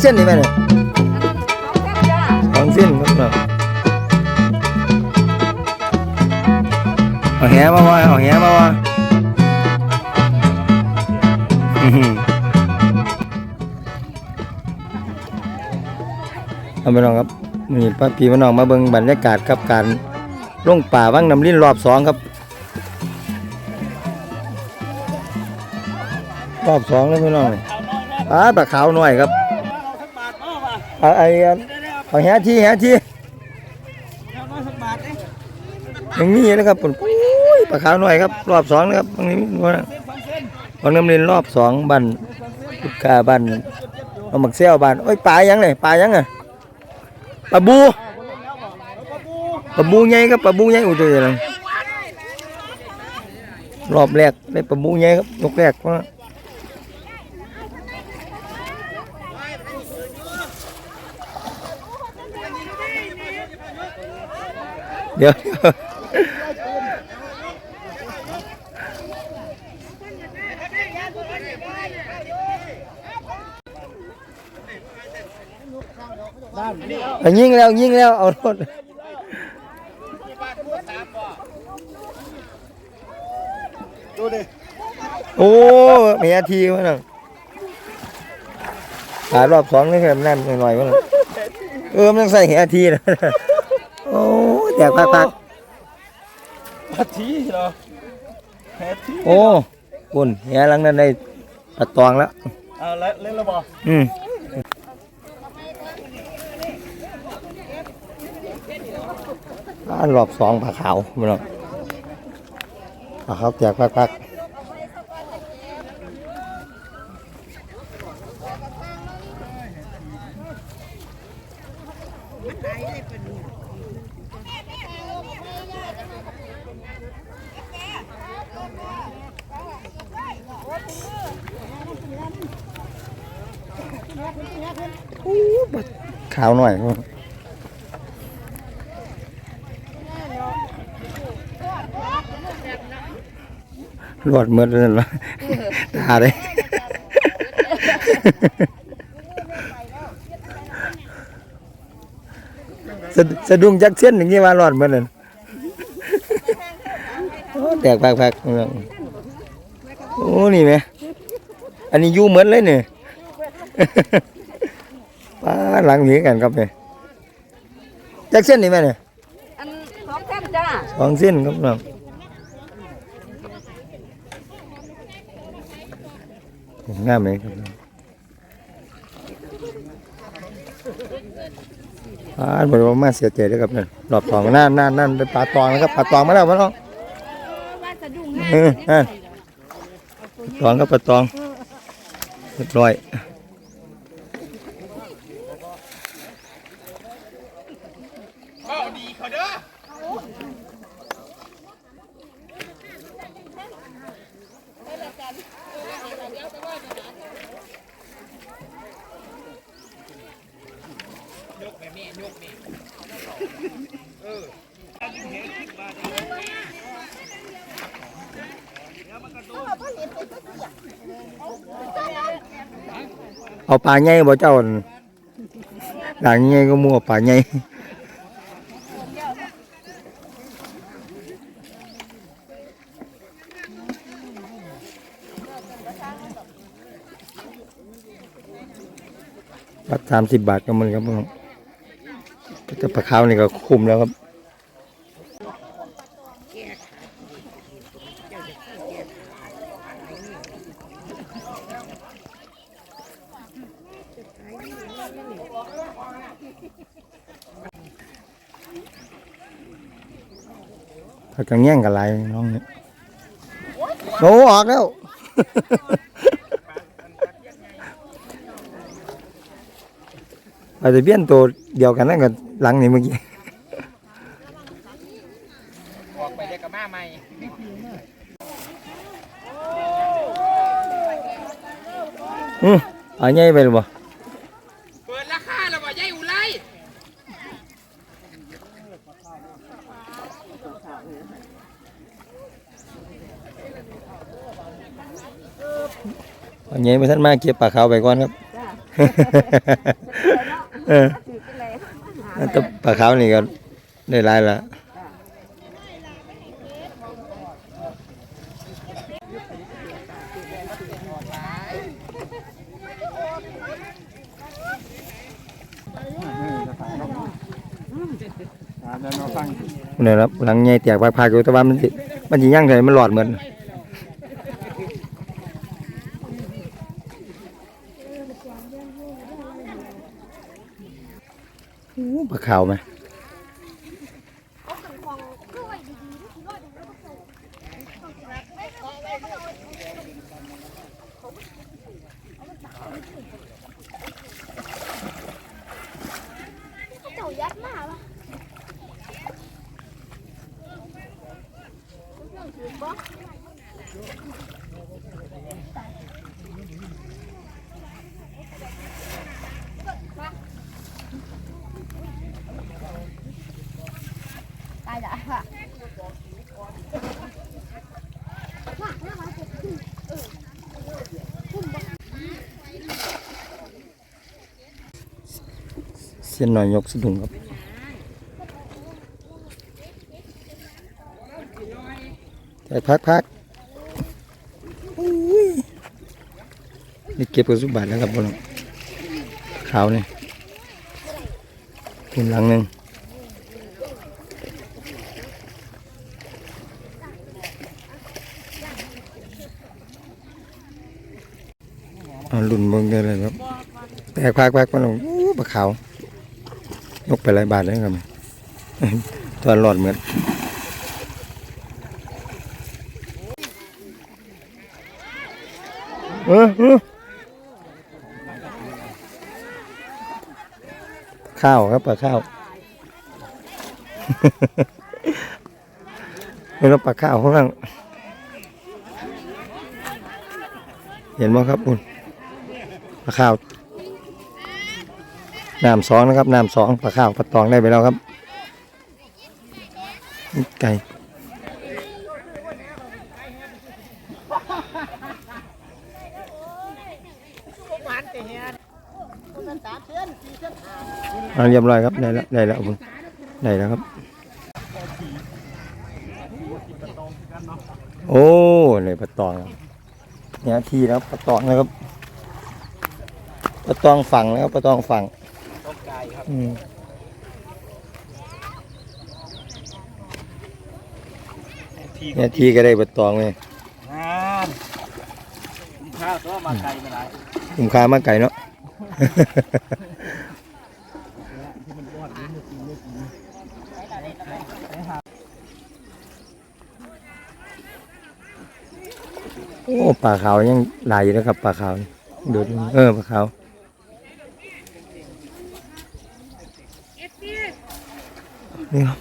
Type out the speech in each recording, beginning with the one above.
เส้นนี่แม่เนี่ยสองเส้นครับเนาะเอาแหมาวะเอาแหมาวะอื้อหือเอาไปน้องครับนี่ป้าพี่พี่น้องมาเบิ่งบรรยากาศครับการลงป่าวังน้ำลิ้นรอบสองครับ รอบสองแล้วพี่น้องนี่อ่าปลาขาวหน่อยครับ เอาไอ้อันเอาแหทีแหทีอย่างนี้นะครับปุ่นปุ้ยปลาขาวหน่อยครับ รอบสองนะครับตรงนี้ว่าบางน้ำเรียนรอบสองบันลูกกาบันเอาหมักเซี่ยวบันโอ้ยปลายังไงปลายังอะปลาบูปลาบูใหญ่ครับปลาบูใหญ่อุ้ยตัวใหญ่เลยรอบแรกได้ปลาบูใหญ่ครับยกแรกว่า เดี๋ยวเอายิงแล้วยิงแล้วเอารถดูดิโอ้เมียทีวะน่ะขายรอบสองนี่แค่นั่นหน่อยๆวะน่ะเออมันต้องใส่เหียทีนะโอ้ แตกปักปัดทีเหรอแฮทีๆโอ้ปุ่นเหียหลังนั้นได้ปัดตองแล้วเอาเล่นเล่นแล้วบ่อืมอันรอบสองผ้าขาวมันเนาะผ้าขาวแจกพักๆ ขาวหน่อยรวดเมื่อนั่นละตาเลยสะสะดุ้งจักเส้นอย่างนี้ว่ารอดเมื่อนั่นโอ้แตกพักๆโอ้นี่ไหมอันนี้อยู่เหมือนเลยเนี่ย ป้าหลังหนีกันครับเนี่ยจักเส้นนี่แม่เนี่ยอันสองแท่นจ้าสองเส้นครับน้องงามเลยครับน้องป้าบริวารมาเสียใจด้วยครับเนี่ยรอบสองนั่นนั่นนั่นเป็นปลาตองนะครับปลาตองมาแล้วมาแล้วว่าสะดุ้งเออนั่นตองครับปลาตองเรียบร้อย เอาปลาใหญ่บ่เจ้านั่นด่างใหญ่ก็มัวปลาใหญ่บัตรสามสิบบาทก็มันครับผมแต่ปลาขาวนี่ก็คุ้มแล้วครับ เขาจะแย่งกันไรน้องเนี่ยโอ้ออกแล้ว อาจจะเบี้ยนตัวเดียวกันนั่นกับหลังนี่เมื่อกี้ออกไปเด็กกับมาใหม่อืมเอันใหญ่ไปหรือเปล่า เปิดราคาแล้วบ่ยายอุไร เอันให ญ่ไปท่านมาเก็บปลาขาวไปก่อนครับเออถือเป็นไรหาแล้วแต่ปลาขาวนี่ก็ได้หลายละอ่าเดี๋ยวมาฟังนี่ครับหลังใหญ่แตกพากๆอยู่แต่ว่ามันสิมันสิย่างไดมันหลอดเหมือน โอ้ปลาขาวไหม เจ้ายัดมาปะ ตายละค่ะ เส้นหน่อยยกสะดุ้งครับแตกพักๆอุ้ยนี่เก็บกระสุบาทแล้วครับพวกเราขาวนี่คุณหลังหนึ่งอ่ารุ่นเบิ่งได้เลยครับ แตกพักพักมันโอ้ปลาขาว ยกไปหลายบาทเลยครับตอนหลอดเหมือนเออเออข้าวครับปลาข้าวเป็นปลาข้าวข้างล่างเห็นไหมครับคุณปลาข้าว น้ำสองนะครับน้ำสองปลาข้าวปลาตองได้ไปแล้วครับ ไก่เอาเรียบร้อยครับได้แล้วได้แล้วคุณได้แล้วครับ โอ้เลยปลาตองเนี่ยทีแล้วปลาตองนะครับปลาตองฝั่งนะครับปลาตองฝั่ง องกายครับอืมทีเนี่ยที่ก็ได้ปลาตองเลยงานข้าวตัวมาไกลมาหลายคุ้มค่ามากไก่เนาะโอ้ปลาขาวยังหลายอยู่นะครับปลาขาวนี่ดูดิเออปลาขาว นี่ครับ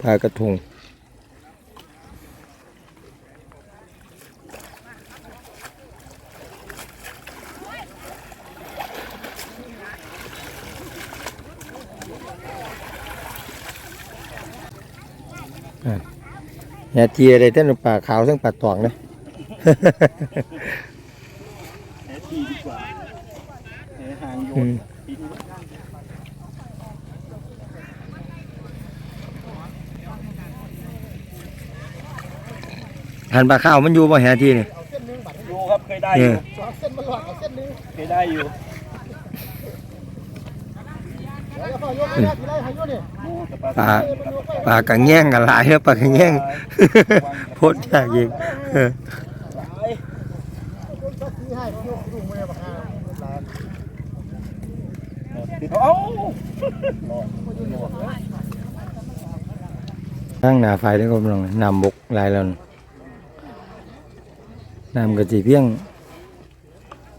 ปลากระทงเนี่ยทีอะไรเต้นปลาขาวทั้งปลาตองเนะ แหทีดีกว่าแหหางโยอืนมปีนี้หันปลาข้าวมันอยู่บ่แหทีนี่ดูครับเคยได้อยู่เออเส้นมันหลอดกับเส้นนึงเคยได้อยู่ปลาปลากระแง่งกันหลายแล้วปลากระแง่งโพดยากยิงเออ เอ้าข้างหน้าไฟแล้ก็ลองนำบกลายแล้วน่ะน้ำกระจีเพียง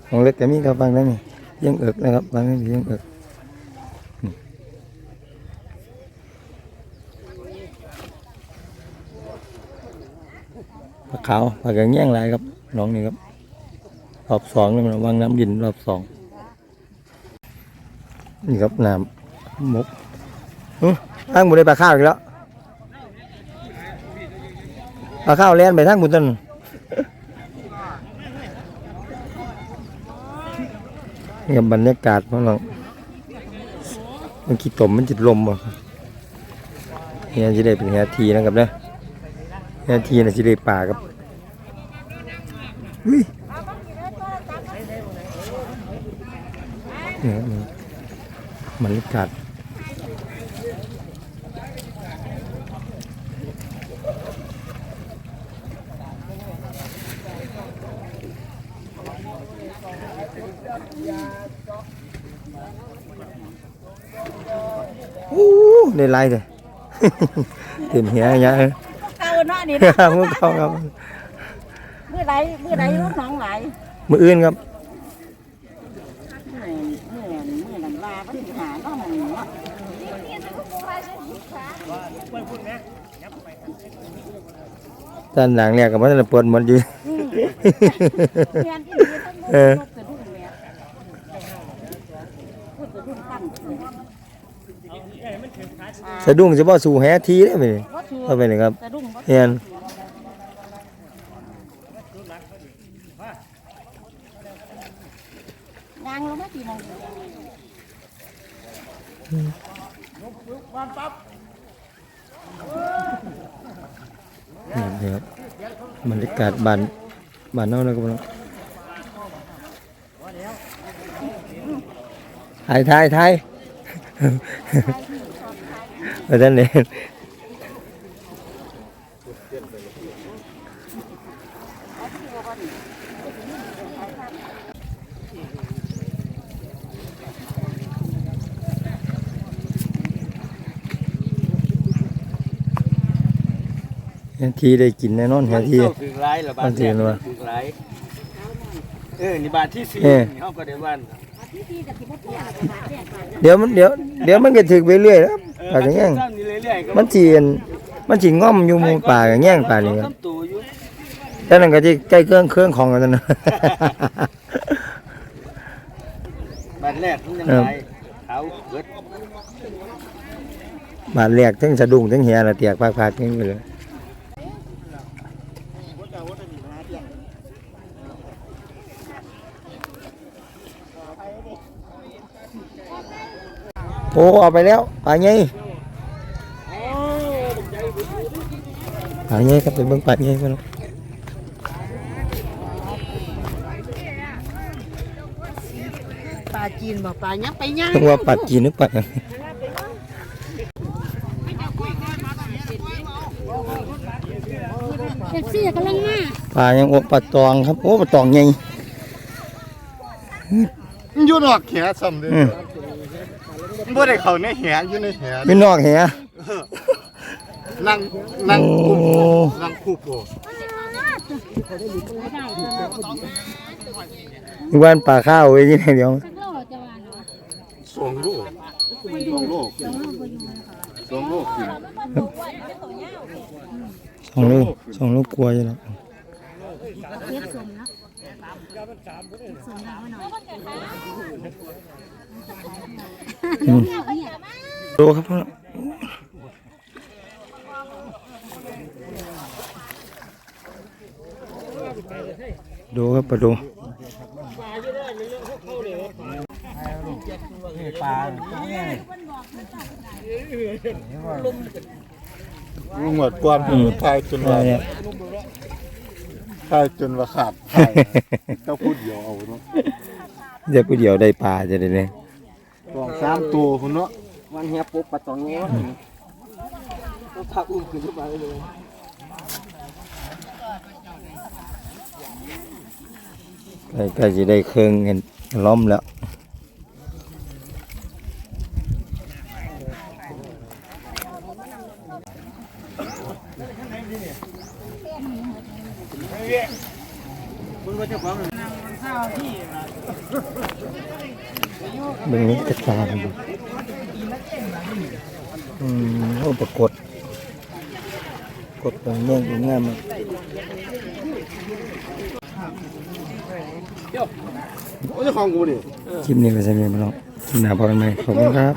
ของเล็กแต่มีกับฟังได้ไหมเพียงเอิกนะครับฟังได้เพียงเอิกปลาขาวปลากระแง่งลายครับน้องนี่ครับรอบสองแล้วมันวางน้ำดินรอบสอง นี่ครับน้ำบกเอ้ออ้างบุได้ปลาข้าวอีกแล้วปลาข้าวแล่นไปทางบุญต้นนี่ครับบรรยากาศของเรามันขี้ตมมันจิตลมบ่เนี่ยจะได้เป็นแหทีนะครับนะแหทีนะจะได้ป่าครับอุ้ยเนี่ย ครับบรรยากาศอู้ได้ไล่เลยเต็มเหียอย่างเงี้ยเก่าเนาะนี่มือเขาครับ เมื่อไรเมื่อไรลูกน้องไหลมืออื่นครับ เมื่อเมื่อเมื่อนันลาก็ถึงหาเนาะมันเนาะด้านหลังเนี่ยกับมันจะปวดหมดอยู่เรียนที่นี่ทั้งหมดเออสะดุ้งเนี่ยพูดสะดุ้งตั้งสะดุ้งเฉพาะสู่แหทีได้ไหมบ่ถูกเข้าไปเลยครับสะดุ้งบ่เฮียนยางลงมากี่โมง นี่ครับบรรยากาศบ้านบ้านนอกนะครับน้องถ่ายถ่ายถ่ายอาจารย์เนี่ย ทีได้กินแน่นอนแหทีเจ้าถึงร้ายละบาทมันสิแรกเห็นว่าถึงร้ายเออนี่บาทที่สี่เนี่เขาก็ได้บ้านที่ที่กับที่บ่เที่ยงบาทเนี่ยบาทเดี๋ยวมันเดี๋ยวเดี๋ยวมันก็ถึกไปเรื่อยครับเออป่าอย่างเงี้ยซ้ำนี่เรื่อยๆก็มันจีนมันจีง่อมอยู่มูป่าอย่างเงี้ยป่านี่ครับซ้ำตัวอยู่แต่นั่นก็ที่ใกล้เครื่องเครื่องของกันนะบาทแรกมันยังไรเขาเบิดบาดแรกทั้งสะดุ้งทั้งเหียละเตียกพากๆทั้งไปเลย โอ้เอาไปแล้วป่าไงป่าไงครับไปเบิ่งป่าไงกันปลาจีนบ่ปลายังไปย่างต้องว่าปัดจีนหรือปัดหยังเอฟซีกำลังมาปลายังโอ้ปลาตองครับโอ้ปลาตองใหญ่มันอยู่นอกแหซ้ำเด้อืม บ่ได้เข้าในแหอยู่ในแหเป็นนอกเหียนั่งนั่งโอ้คุบนั่งคุบโอ้นี่วันปลาข้าวไว้ที่ไหนเดี๋ยวสองโลสองโลสองโลกินสองลูกสองลูกกลัวอยู่แล้วอืม ดูครับพ่อดูครับปลาดูปลาลุงหมดความทายจนว่าเนี่ยทายจนว่าขาดทายเจ้าพูดเดียวเอาเนาะเดี๋ยวผู้เดียวได้ปลาจะได้เลย สองสามตัวพุ่นเนาะวันเฮียปุ๊บปลาตองเงี้ยต้องทักอุ้มขึ้นไปเลยใกล้ใกล้จะได้เครื่องเห็นล้อมแล้วเบิ่งนี้จะตามดูอืมโอ้ปรากฏกดตรงนี้งามมากโอ้ยของกูดิคลิปนี้ก็จะมีมาแล้วคลิปหน้าพอกันไหมขอบคุณครับ